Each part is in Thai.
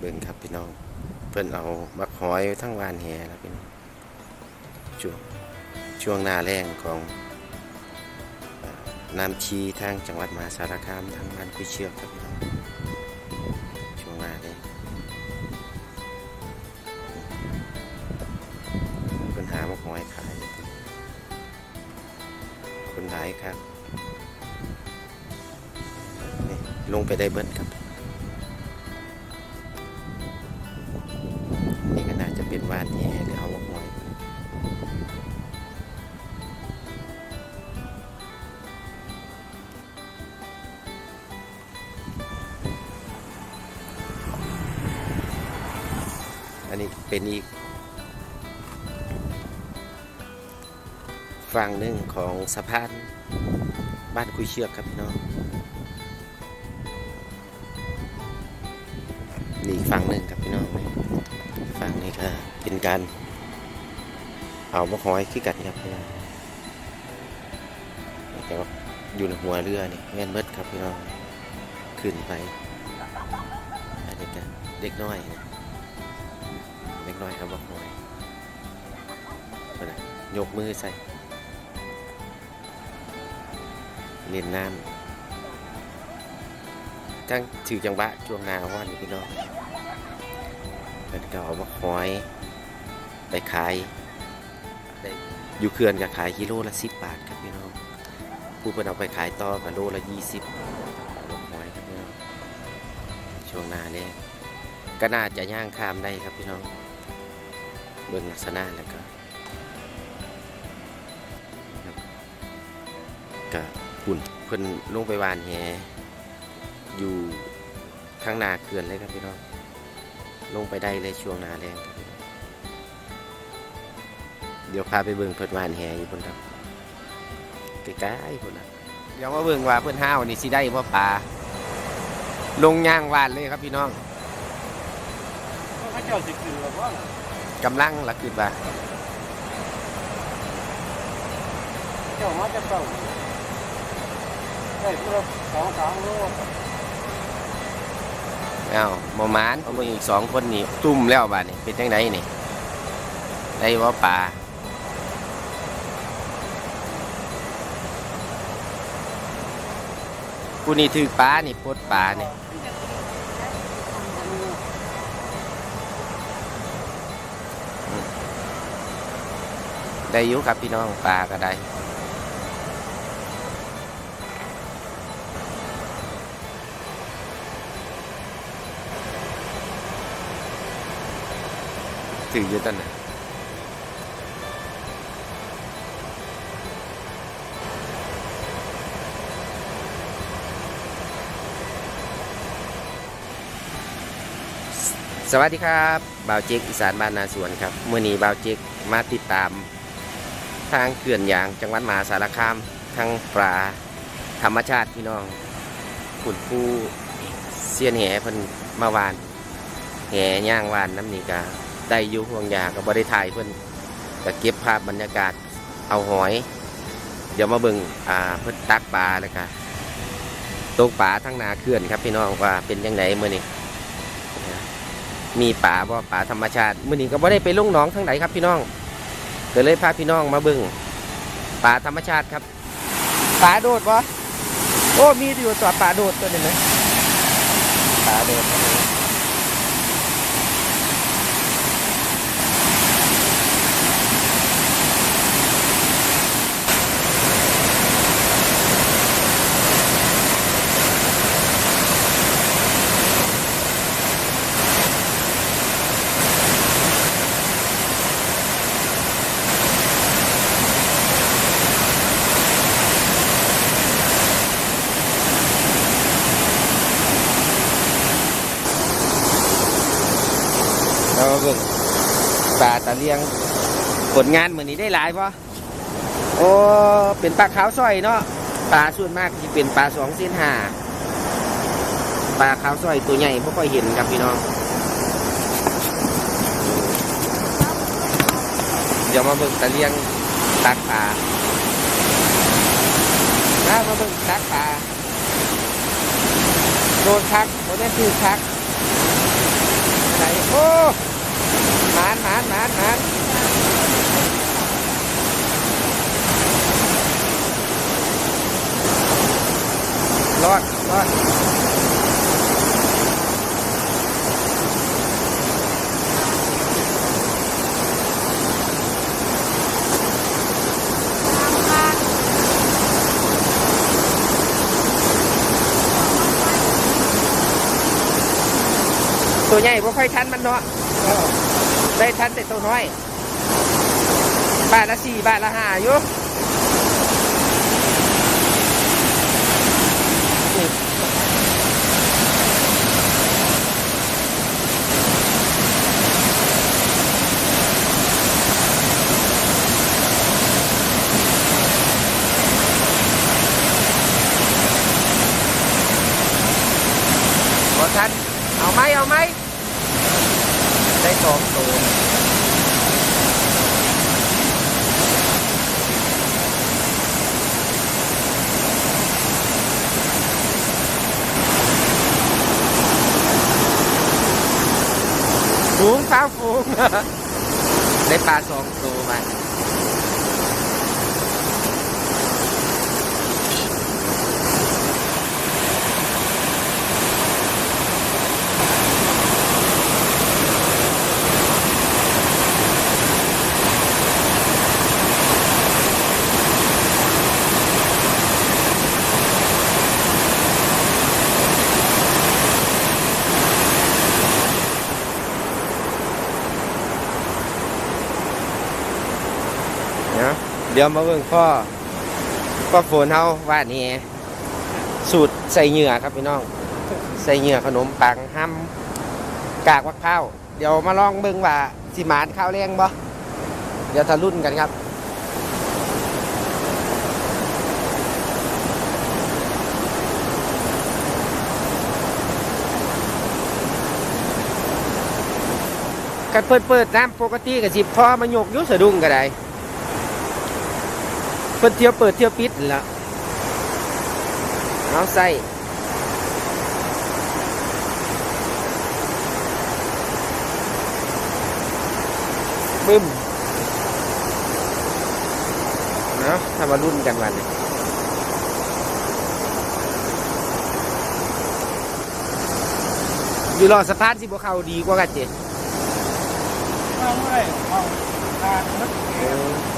เบิ่งครับพี่น้อง เพิ่นเอามักหอยทั้งวานแหแล้วพี่น้องช่วงช่วงหน้าแรงของอน้ำชีทางจังหวัดมหาสารคามทางบ้านกุยเชือกครับพี่น้องช่วงหน้าแรงเพิ่นหามักหอยขายคนหลายครับลงไปได้เบิ้ลครับ เป็นอีก ฝั่งหนึ่งของสะพานบ้านคุยเชือกครับพี่น้องนี่ฝั่งหนึ่งครับพี่น้องนี่ฝั่งนี้ก็เป็นการเอามะหอยขี้กัดครับพี่น้องแต่ว่าอยู่ในหัวเรือนี่แม่นเบิดครับพี่น้องขึ้นไปอันนี้ก็เด็กน้อยนะ เด็กน้อยเอามะหอยเพิ่นะยกมือใส่เล่นน้ำทั้งถือจังหวะช่วงนาวันนี่พี่น้องเพิ่นก็เอามาคอยไปขายอยู่เขื่อนก็ขายกิโลละสิบบาทครับพี่น้องผู้เพิ่นเอาไปขายต่อก็โลละยี่สิบลกหอยครับพี่น้องช่วงหน้าเนี่ยก็น่าจะย่างข้ามได้ครับพี่น้อง เบิ่งลักษณะแล้วก็ครับก็หุ่นเพิ่นลงไปหวานแหอยู่ข้างหน้าเขื่อนเลยครับพี่น้องลงไปได้เลยช่วงหนาแรงครับเดี๋ยวพาไปเบิ่งเพิ่นวานแหอยู่บนครับใกล้ๆพุ่นนะเดี๋ยวมาเบิ่งว่าเพิ่นห้าวนี่สิได้บ่ปลาลงย่างหวานเลยครับพี่น้องเขาเจ้าสิขึ้นหรือว่า กำลังละขึ้นว่าเจ้ามาจะเต้าได้พวกสองสามโลเอ้าหมอหมานเอาเบิ่งอีกสองคนนี่ตุ่มแล้วบาดนี่เป็นจังไดนี่ได้บ่ปลาผู้นี่ถือปลานี่ปลดปลานี่ ได้ยุครับพี่น้องปลาก็ได้ถืออยู่ต้นนะสวัสดีครับบ่าวเจ๊กอีสานบ้านนาสวนครับเมื่อนี้บ่าวเจ๊กมาติดตาม ทางเขื่อนยางจังหวัดมหาสารคามทางปลาธรรมชาติพี่น้องขุนผู้เสียนแหเพิ่นมาวาน แหย่างวานน้ำนี่ก็ได้ยู่ห่วงยาก็บ่ได้ถ่ายเพิ่นก็เก็บภาพบรรยากาศเอาหอย เดี๋ยวมาเบิ่งอ่าเพิ่นตักปลาแล้วก็ตกปลาทั้งนาเขื่อนครับพี่น้องว่าเป็นยังไงมื้อนี้มีปลาบ่ปลาธรรมชาติมื้อนี้ก็บ่ได้ไปลงหนองทั้งไหนครับพี่น้อง ก็เลยพาพี่น้องมาบึงป่าธรรมชาติครับป่าโดดปะโอ้มีอยู่ตัวป่าโดดตัวนี้ไหมป่าโดดครับผมเราเบึงาตะเลียงผลงานเหมือนนี้ได้หลายปะโอ้เป็นปลาขาวสร้อยเนาะปลาส่วนมากจะเป็นปลาสองเส้นหาปลาขาวสร้อยตัวใหญ่ไม่ค่อยเห็นครับพี่น้อง เดี๋ยวมาเบิ่งตะเลียงตักปลามามาเบิ่งตักปลาโดนคักโดนแม่นคือคักไหนโอ้ หมานหานหานหานรอดรอดตัวใหญ่บ่ค่อยทันมันเนาะ ได้ทันแต่ตัวน้อยบาทละสี่บาทละห้าอยู่นี่บอทันเอาไหมเอาไหม ได้สองตัวฝูงฟ้าฝูงได้ปลาสองตัว ดี๋ยวมาเบิ่งพ่อพ่อฝนเฮาว่านี่สูตรใส่เหงื่อครับพี่น้อง ใส่เหงื่อขนมปังห้ำกากมะพร้าวเดี๋ยวมาลองเบิ่งว่าสิหมานข้าวแรงบ่เดี๋ยวทะรุ่นกันครับกันเปิดเปิดน้ำปกติกับสิพอมาโยกยุสะดุ้งก็ได้ เปิดเที่ยวเปิดเที่ยวปิดละเอาใส่บึ้มเนาะถ้ามารุ่นกันวันนี้อยู่รอสะพานสิบเขาดีกว่ากันเจเอาเมื่อยเอาทานนักเก็บ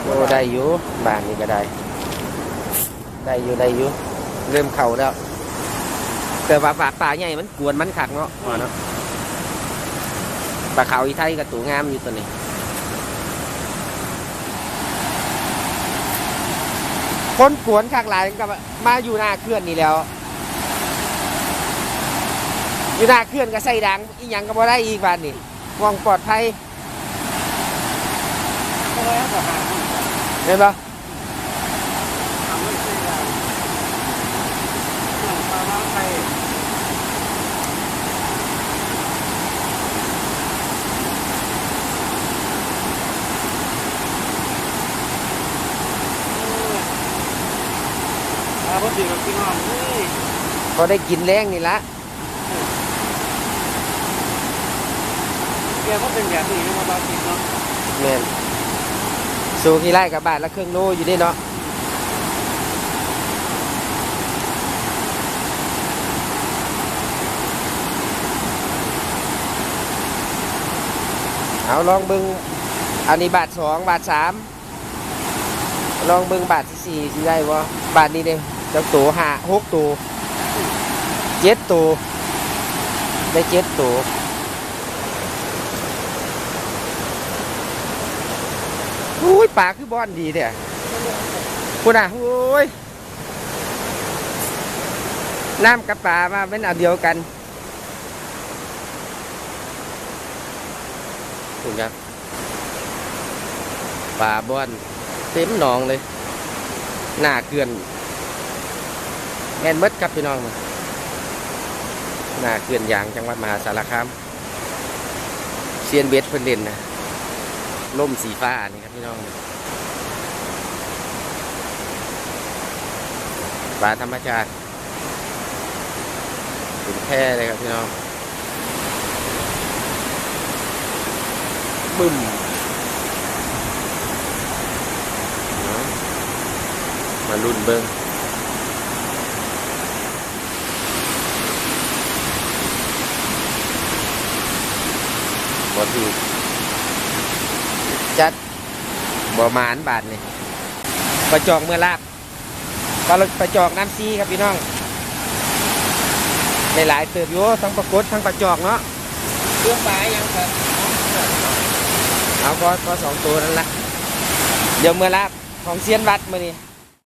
โอ้ได้อยู่บ้านนี้ก็ได้ ได้อยู่ได้อยู่เริ่มเข่าแล้ว แต่ว่าป่าป่าใหญ่มันกวนมันขักเนาะอ๋อเนาะปลาเขาอีไทยกับตัวงามอยู่ตัวนี้คนกวนขักหลายกับมาอยู่หน้าเคลื่อนนี่แล้ว อยู่หน้าเคลื่อนก็ใส่ดังอีหยังก็บ่ได้อีกบ้านนี่มองปลอดภัย ก็แล้วก็หาเห็นปะทำไม่ใช่ได้เอาปลาล้างไปปลาพอดีกับพี่น้องนี่พอได้กินแรงนี่ละแกก็เป็นแบบนี้มาบางทีเนาะแม่น สูกี่ไร่กับบาทละเครื่องโลอยู่นี่เนาะเอาลองบิงอันนี้บาทสองบาทสามลองบิงบาทที่สี่สิได้บ่บาทนี้เด้จ้าตัวห้าหกตัวเจ็ดตัวได้เจ็ดตัวอุ้ย ปลาคือบอนดีเนี่ยคุณอะโอ้ยน้ำกับปลามาเป็นอันเดียวกันคุณครับปลาบอนเต็มหนองเลย หน้าเกลือนแม่นเมดครับพี่น้องหน้าเกลือนยางจังหวัดมหาสารคามเซียนเบสเพิ่นเล่นนะ ล่มสีฟ้านี่ครับพี่น้องปลาธรรมชาติเป็นแค่เลยครับพี่น้องบึ้มมารุ่นเบิ้งบอถูก จัดบ่หมานบาทนี่ประจอกเมื่อลาบปลาประจอกน้ำซีครับพี่น้องในหลายเติบอยู่ทั้งปลากดทั้งปลาจอกเนาะเครื่องหมายยังครับเอาก็ก็สองตัวนั่นละเดี๋ยวเมื่อลาบของเซียนวัดมื่อนี้